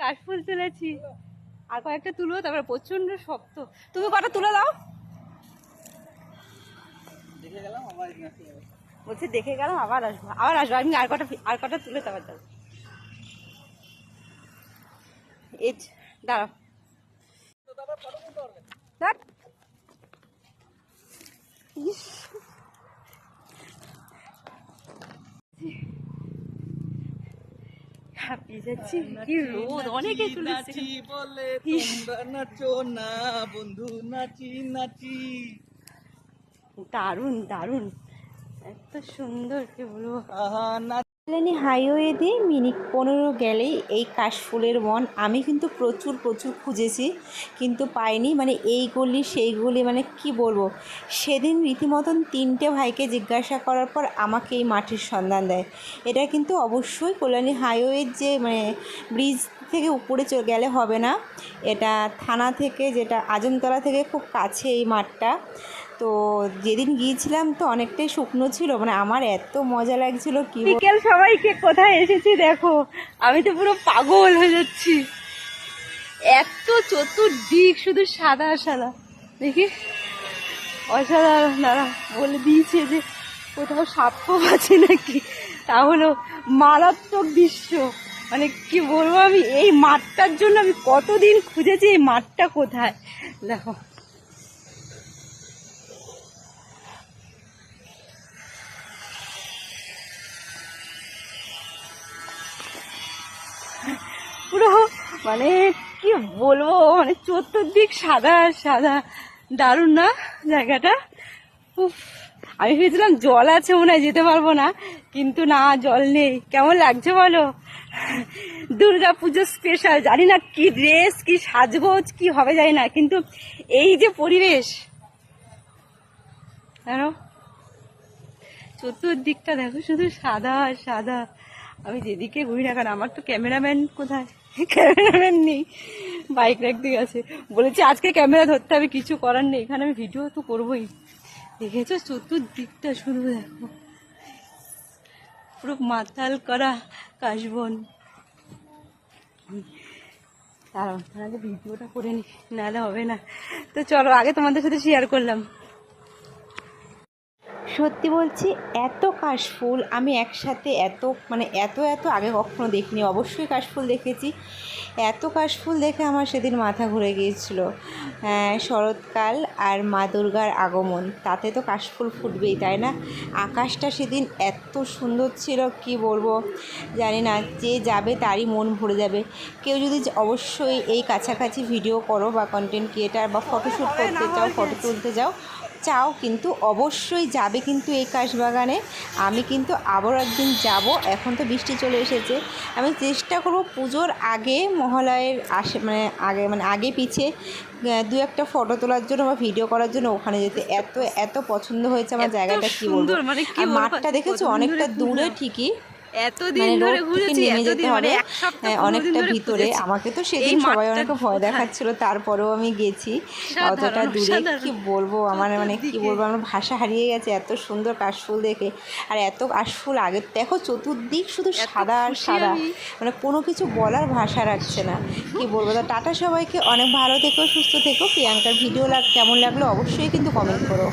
কাশফুল তুলেছি। আর কয়েকটা তুলো তারপরে প্রচণ্ড শক্ত। তুমি কটা তুলে দাও? বলছি দেখে গেলাম আবার আসব। আবার আসব। আমি আর কটা আর কটা তুলে তারপর যাব এই দাঁড়াও। হাঁপিয়ে যাচ্ছি কি রোদ অনেকে নাচি বলে। তোমরা নাচো না বন্ধু নাচি নাচি। দারুণ দারুণ। এত সুন্দর কি বলব? কল্যাণী হাইওয়ে দিয়ে মিনিট পনেরো গেলেই এই কাশফুলের বন। আমি কিন্তু প্রচুর প্রচুর খুঁজেছি, কিন্তু পাইনি। মানে এই গলি, সেই গলি মানে কি বলব? সেদিন রীতিমতন তিনটে ভাইকে জিজ্ঞাসা করার পর আমাকে এই মাটির সন্ধান দেয়। এটা কিন্তু অবশ্যই কল্যাণী হাইওয়ের যে মানে ব্রিজ থেকে উপরে চলে গেলে হবে না। এটা থানা থেকে, যেটা আজমতলা থেকে খুব কাছে এই মাঠটা। তো যেদিন গিয়েছিলাম তো অনেকটাই শুকনো ছিল মানে আমার এত মজা লাগছিল কি বিকেল সবাইকে কোথায় এসেছি দেখো, আমি তো পুরো পাগল হয়ে যাচ্ছি। এত চতুর্দিক শুধু সাদা সাদা। দেখি? অসাধারণ, দাঁড়া, বলে দিয়েছে যে কোথাও সাপ আছে নাকি? তাহলে মারাত্মক দৃশ্য। মানে কি বলব আমি, এই মাঠটার জন্য আমি কতদিন খুঁজেছি, এই মাঠটা কোথায়? দেখো পুরো মানে কি বলব মানে চতুর্দিক সাদা সাদা। দারুণ না জায়গাটা? উফ, আমি ভেবেছিলাম জল আছে মনে হয় যেতে পারব না, কিন্তু না, জল নেই। কেমন লাগছে বলো? দুর্গা পুজো স্পেশাল জানি না কি ড্রেস কি সাজগোজ, কি হবে জানি না, কিন্তু এই যে পরিবেশ, জানো? চতুর্দিকটা দেখো, শুধু সাদা আর সাদা। আমি যেদিকে ঘুরি না কেন, আমার তো ক্যামেরাম্যান কোথায়? ক্যামেরাম্যান নেই। বাইক রাখতে গেছে বলেছি, আজকে ক্যামেরা ধরতে হবে, কিছু করার নেই। এখানে আমি ভিডিও তো করবোই। দেখেছ? চতুর্দিকটা শুরু দেখো। পুরো মাতাল করা কাশবন। তাহলে ভিডিওটা করে নি, নাহলে হবে না। তো চলো, আগে তোমাদের সাথে শেয়ার করলাম। সত্যি বলছি এত কাশফুল আমি একসাথে এত মানে এত এত আগে কখনো দেখিনি। অবশ্যই কাশফুল দেখেছি। এত কাশফুল দেখে আমার সেদিন মাথা ঘুরে গিয়েছিল। হ্যাঁ, শরৎকাল আর মা দুর্গার আগমন তাতে তো কাশফুল ফুটবেই তাই না? আকাশটা সেদিন এত সুন্দর ছিল কি বলব? জানি না যে যাবে তারই মন ভরে যাবে। কেউ যদি অবশ্যই এই কাছাকাছি ভিডিও করো বা কন্টেন্ট ক্রিয়েটার বা ফটোশ্যুট করতে চাও ফটো তুলতে যাও চাও কিন্তু অবশ্যই যাবে কিন্তু এই কাশবাগানে। আমি কিন্তু আবারও একদিন যাব। এখন তো বৃষ্টি চলে এসেছে। আমি চেষ্টা করব পুজোর আগে মহালয়ের আসে মানে আগে মানে আগে পিছে আহ, দু একটা ফটো তোলার জন্য বা ভিডিও করার জন্য ওখানে যেতে। এত এত পছন্দ হয়েছে আমার জায়গাটা কি বলব? মানে মাঠটা দেখেছ? অনেকটা দূরে ঠিকই। মানে ধরে রোড থেকে নেমে যেতে হবে অনেকটা ভিতরে। আমাকে তো সেদিন সবাই অনেকে ভয় দেখাচ্ছিল তারপরেও আমি গেছি। অতটা দূরে কি বলব আমার মানে কি বলব আমার ভাষা হারিয়ে গেছে এত সুন্দর কাশফুল দেখে। আর এত কাশফুল আগে দেখো চতুর্দিক শুধু সাদা আর সাদা। মানে কোনো কিছু বলার ভাষা রাখছে না। কি বলব তা টাটা সবাইকে অনেক ভালো থেকো সুস্থ থেকো। প্রিয়াঙ্কার ভিডিও লাগ কেমন লাগল অবশ্যই কিন্তু কমেন্ট করো।